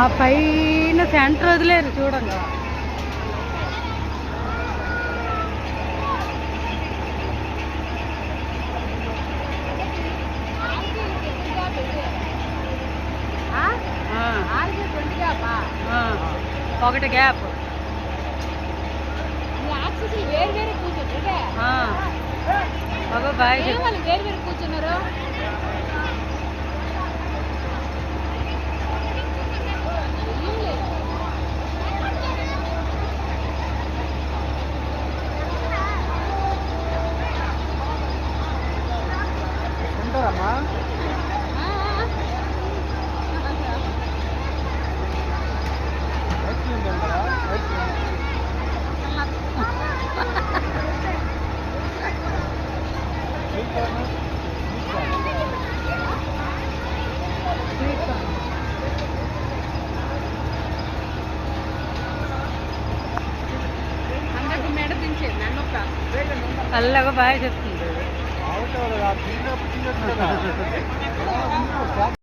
ఆ పైన సెంటర్ వదిలేరు చూడండి. ఒకటి గ్యాప్. వేరు వేరు. బాబా బాయ్ వేరు వేరు కూర్చున్నారు? ఉంటారమ్మా ఐస్ క్రీమ్ తింటారా だからみんな気になったら。